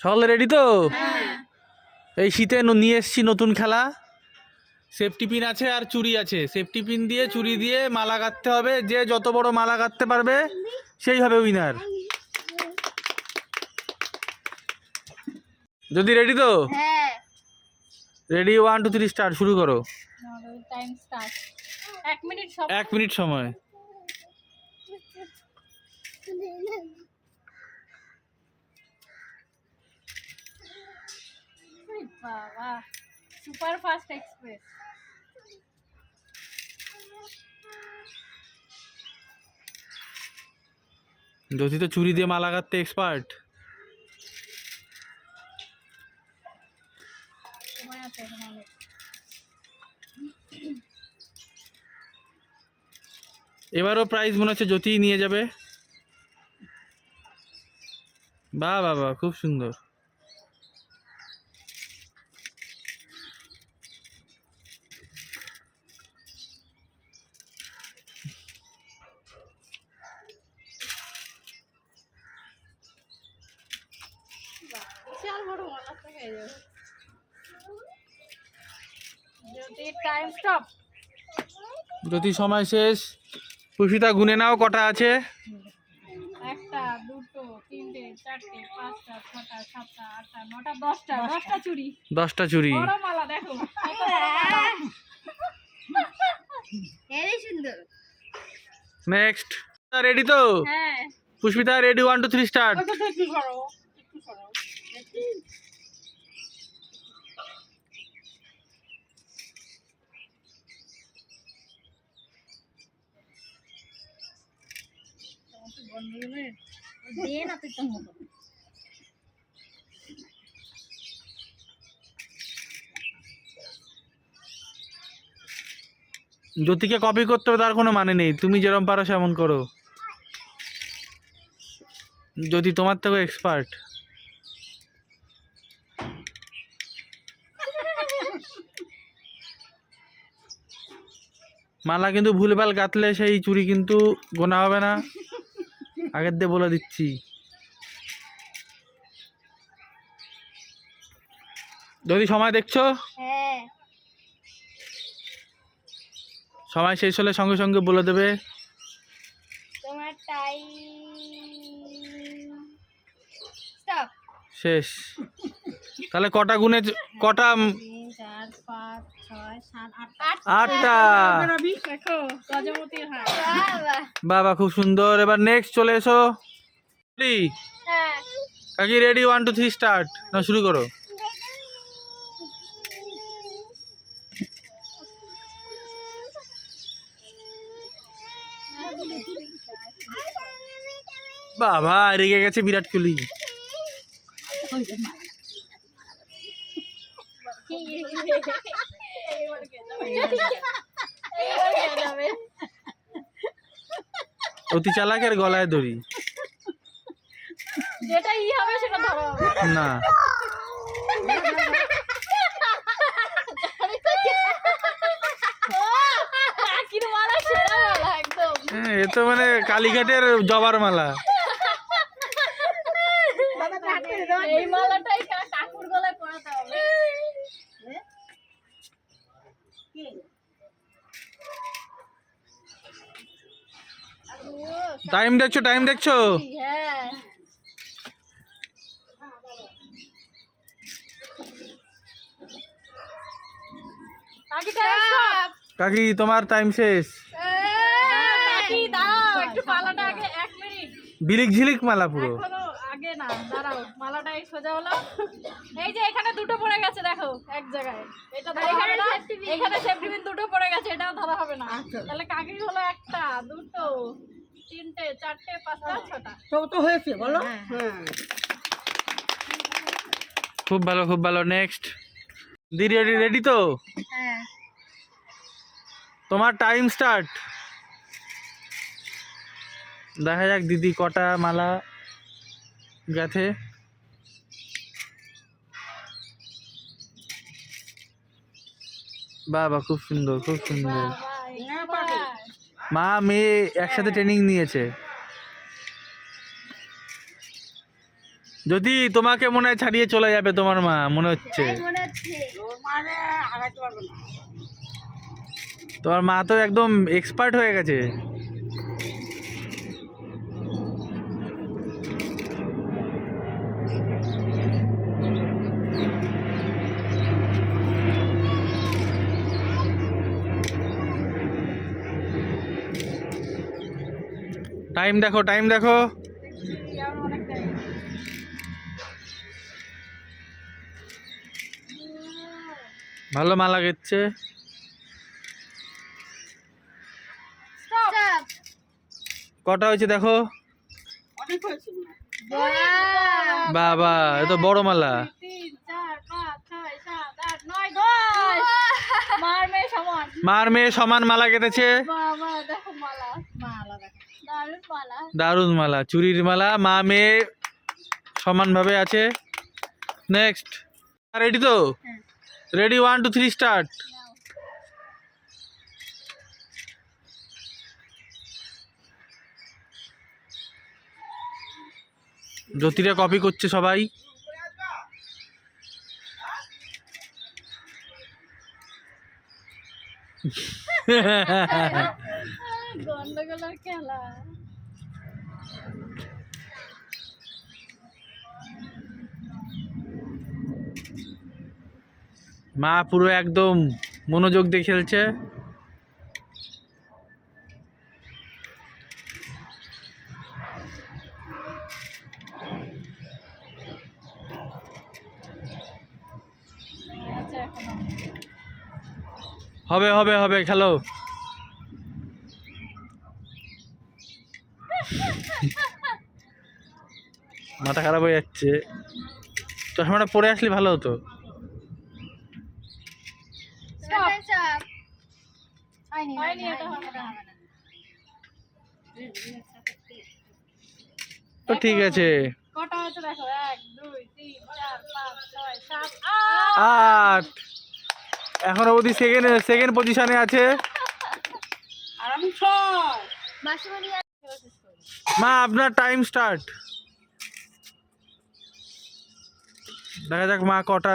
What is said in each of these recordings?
সকলে রেডি তো? এই শীতে নিয়ে এসছি নতুন খেলা। সেফটি পিন আছে আর চুড়ি আছে। সেফটি পিন দিয়ে চুড়ি দিয়ে মালা গাঁথতে হবে। যে যত বড় মালা গাঁথতে পারবে সেই হবে উইনার যদি রেডি তো? Ready one two three start শুরু করো। এক মিনিট সময়। বাবা সুপার ফাস্ট এক্সপ্রেস। যদি তো চুরি দিয়ে মালা গাঁথতে এক্সপার্ট এবারও প্রাইজ মনে হচ্ছে জ্যোতি নিয়ে যাবে। বাহ বাহ খুব সুন্দর। যদি জ্যোতি সময় শেষ পুষ্পিতা গুনে নাও কটা আছে? একটা দুটো তিনটে চারটে পাঁচটা ছটা সাতটা আটটা নটা দশটা দশটা চুড়ি দশটা চুড়ি মালা দেখো। সুন্দর। নেক্সট রেডি তো? হ্যাঁ। Pushpita ready one two three start ওটা তো না তুই মতো জ্যোতিকে কপি করতে হবে তার কোনো মানে নেই। তুমি যেরকম পারো সেমন করো। যদি তোমার থেকেও এক্সপার্ট মালা কিন্তু ভুলভাল গাঁথলে সেই চুরি কিন্তু গোনা হবে না। আগের দিয়ে বলে দিচ্ছি। যদি সময় দেখছ? হ্যাঁ। সময় শেষ হলে সঙ্গে সঙ্গে বলে দেবে। শেষ। তাহলে কটা গুণে কটা বাবা। বাবা খুব সুন্দর। এবার নেক্সট চলে এসো। রেডি হ্যাঁ। কাকি ready one two three start না শুরু করো। বাবা রেগে গেছে বিরাট কোহলি। অতি চালাকের গলায় দড়ি। যেটা ই হবে সেটা ধরো না। হ্যাঁ, এ তো মানে কালীঘাটের জবার মালা। এই মালাটাই কাকুর গলায় পরাতে হবে। টাইম দেখছ টাইম দেখছ? কাকি তোমার টাইম শেষ। বিলিক ঝিলিক মালা পুরো এখনও আগে না দাঁড়াও মালাটা হলো। এই যে এখানে দুটো পড়ে গেছে দেখো। এক জায়গায়। এটা ধরা হবে না। এখানে সেফটি পিন দুটো পড়ে গেছে এটাও ধরা হবে না। তাহলে কাকি হলো একটা দুটো তিনটে চারটে পাঁচটা ছটা। খুব ভালো খুব ভালো। নেক্সট দিদি রেডি রেডি তো? হ্যাঁ। তোমার টাইম স্টার্ট দেখা যাক দিদি কটা মালা গেছে। বাবা খুব সুন্দর খুব সুন্দর। মা মেয়ে একসাথে ট্রেনিং নিয়েছে। যদি তোমাকে মনে হয় ছাড়িয়ে চলে যাবে তোমার মা মনে হচ্ছে। মনে হচ্ছে। তোমার মা তো একদম এক্সপার্ট হয়ে গেছে। টাইম দেখো টাইম দেখো। ভালো মালা গেচ্ছে! Stop. কটা হয়েছে দেখো. বাবা এ তো বড় মালা মার মেয়ে সমান মালা গেঁথেছে বাবা দেখো মালা মালা দেখো দারুণ মালা চুরির মালা মা মেয়ে সমানভাবে আছে। নেক্সট রেডি তো? Ready one two three start জ্যোতিরা copy করছে সবাই। গন্ডগোলের খেলা। মা পুরো একদম মনোযোগ দিয়ে খেলছে। হবে হবে হবে, খেলো। মাথা খারাপ হয়ে যাচ্ছে। চশমাটা পরে আসলে ভালো হতো। হয়নি এটা হবে না। তো ঠিক আছে। কটা হচ্ছে দেখো? এখন অবধি সেকেন্ড সেকেন্ড পজিশনে আছে। মা আপনার টাইম স্টার্ট দেখা যাক মা কটা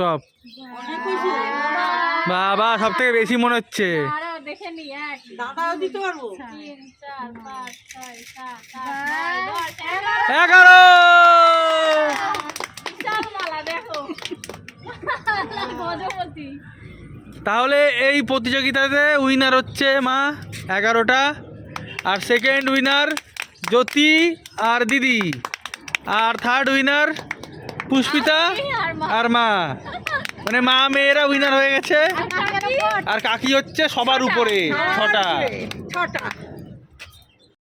স্টপ বাবা সব থেকে বেশি মনে হচ্ছে। এগারো! তাহলে এই প্রতিযোগিতাতে উইনার হচ্ছে মা এগারোটা। আর সেকেন্ড উইনার জ্যোতি আর দিদি। আর থার্ড উইনার পুষ্পিতা আর মা। মানে মা মেয়েরা উইনার হয়ে গেছে। আর কাকি? হচ্ছে সবার উপরে ছটা। ছটা।